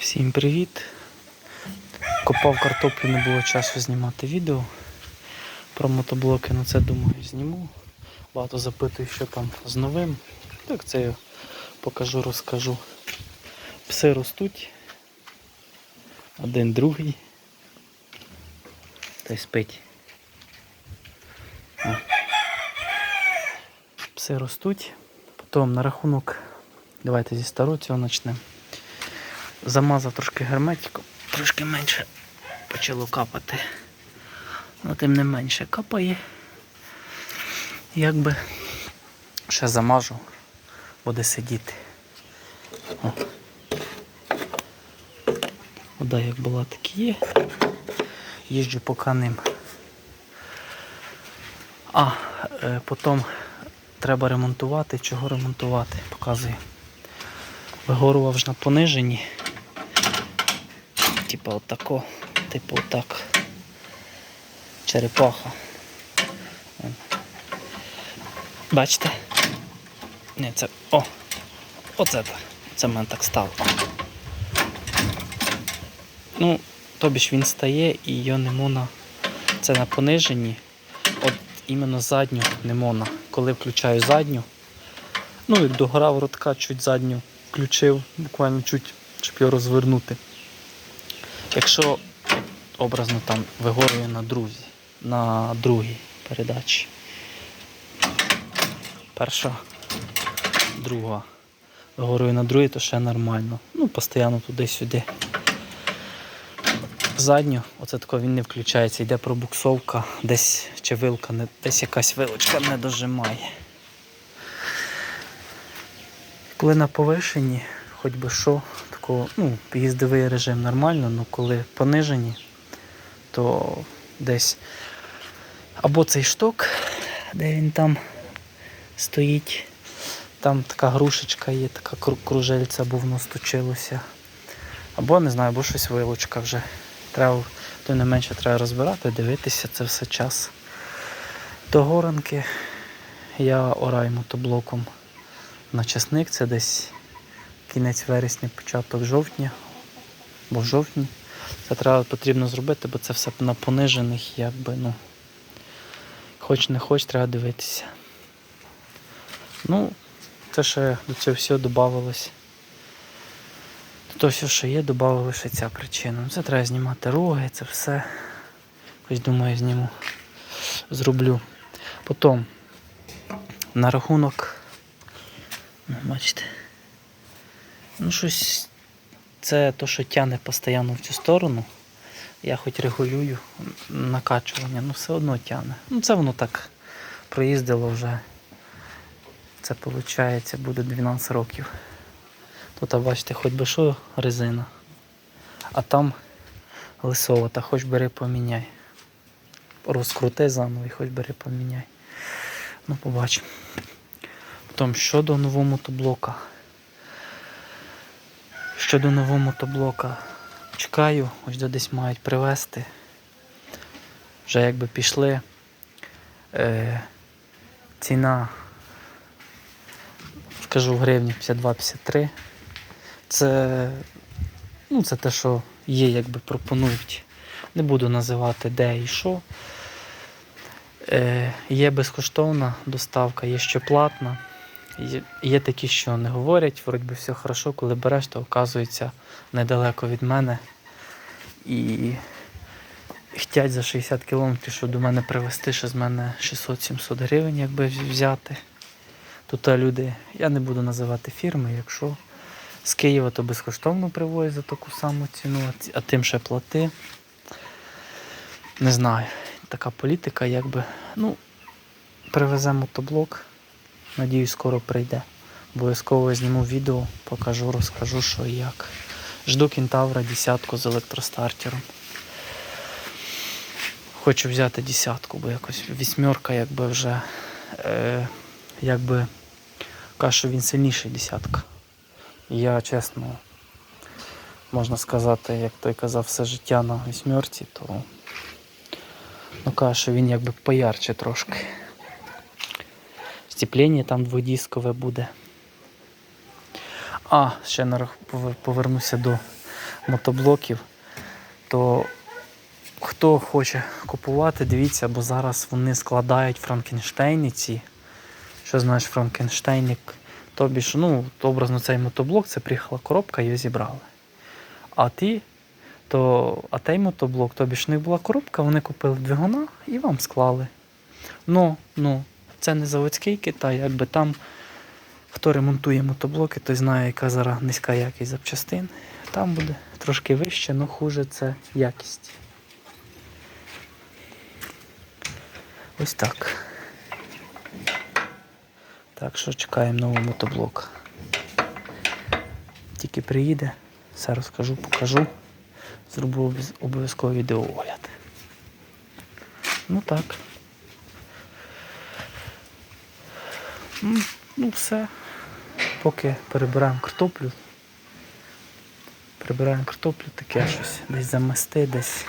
Всім привіт! Копав картоплю, не було часу знімати відео. Про мотоблоки, ну це думаю зніму. Багато запитую, що там з новим. Так це я покажу, розкажу. Пси ростуть. Один другий. Та й спить. О. Пси ростуть. Потім на рахунок. Давайте зі старого цього почнемо. Замазав трошки герметиком, трошки менше почало капати. Ну, тим не менше капає. Якби ще замажу, буде сидіти. О. Вода як була, так і є. Їжджу поки ним. А, е, потім треба ремонтувати. Чого ремонтувати? Показую. Вигорував ж на пониженні. Типа отако, типу отак. Черепаха. Бачите? Ні, це. О! Оце. Це в мене так стало. Ну, тобі ж він стає і його не можна. Це на пониженні. От іменно задню не можна. Коли включаю задню. Ну, як дограв ротка, чуть задню включив, буквально чуть, щоб його розвернути. Якщо образно там вигорює на друзі, на другій передачі. Перша, друга. Вигорює на другій, то ще нормально. Ну, постійно туди-сюди. Задню, оце тако він не включається, йде пробуксовка, десь чи вилка, не, десь якась вилочка не дожимає. Коли на повишенні, хоч би що, такого, ну, їздовий режим нормально, але коли понижені, то десь або цей шток, де він там стоїть, там така грушечка є, така кружельця, або воно стучилося. Або не знаю, або щось вилочка вже. Треба, тим не менше треба розбирати, дивитися це все час. До горанки я ораю мотоблоком на часник, це десь кінець вересня, початок жовтня, бо в жовтні. Це треба потрібно зробити, бо це все на понижених, якби, ну. Хоч не хоч, треба дивитися. Ну, це ще до цього всього додавалось. То все, що є, додала лише ця причина. Ну, Це треба знімати роги, це все. Ось думаю, зніму. Зроблю. Потім на рахунок. Ну, бачите. Ну, щось. Це то, що тягне постійно в цю сторону. Я хоч регулюю накачування, ну все одно тягне. Ну це воно так проїздило вже. Це виходить, буде 12 років. Тут, бачите, хоч би що резина. А там лисовата, хоч бери поміняй. Розкрути заново і хоч бери поміняй. Ну, побачимо. Потім щодо нового мотоблока. Щодо нового мотоблока. Чекаю, ось до десь мають привезти. Вже якби пішли. Е, ціна, скажу в гривні 52-53. Це, ну, це те, що є, якби пропонують. Не буду називати де і що. Е, є безкоштовна доставка, є ще платна. Є, такі, що не говорять, вроді би все хорошо, коли береш, то оказується недалеко від мене. І хотять за 60 кілометрів, щоб до мене привезти, що з мене 600-700 гривень, якби взяти. Тут люди, я не буду називати фірми, якщо з Києва то безкоштовно привозять за таку саму ціну, а тим ще плати. Не знаю. Така політика, якби. Ну, привеземо мотоблок. Надіюсь, скоро прийде. Обов'язково зніму відео, покажу, розкажу, що і як. Жду кентавра десятку з електростартером. Хочу взяти десятку, бо якось вісьмерка, якби вже е, якби каже, що він сильніший десятка. Я чесно, можна сказати, як той казав, все життя на вісьмерці, то ну каже, він якби поярче трошки. Степлення там дводіскове буде. А, ще на рах- повернуся до мотоблоків, то хто хоче купувати, дивіться, бо зараз вони складають Франкенштейни ці. Що знаєш, Франкенштейник, тобі ж, ну, образно цей мотоблок, це приїхала коробка, її зібрали. А ті, то, а той мотоблок, тобі ж них була коробка, вони купили двигуна і вам склали. Ну, ну, це не заводський Китай, якби там хто ремонтує мотоблоки, той знає, яка зараз низька якість запчастин. Там буде трошки вище, але хуже це якість. Ось так. Так що чекаємо новий мотоблок. Тільки приїде, все розкажу, покажу. Зроблю обов'яз- обов'язково відеоогляд. Ну так. Ну, все. Поки перебираємо картоплю. Прибираємо картоплю, таке щось. Десь замести, десь.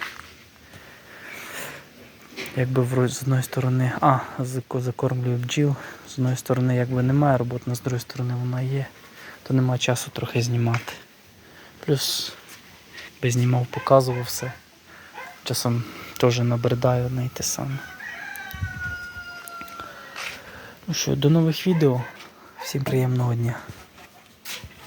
Якби з одної сторони. А, закормлюю бджіл. З одної сторони якби немає роботи, з другої сторони вона є, то немає часу трохи знімати. Плюс би знімав, показував все. Часом теж набридаю одне те саме. Ну що, до нових відео. Всім приємного дня.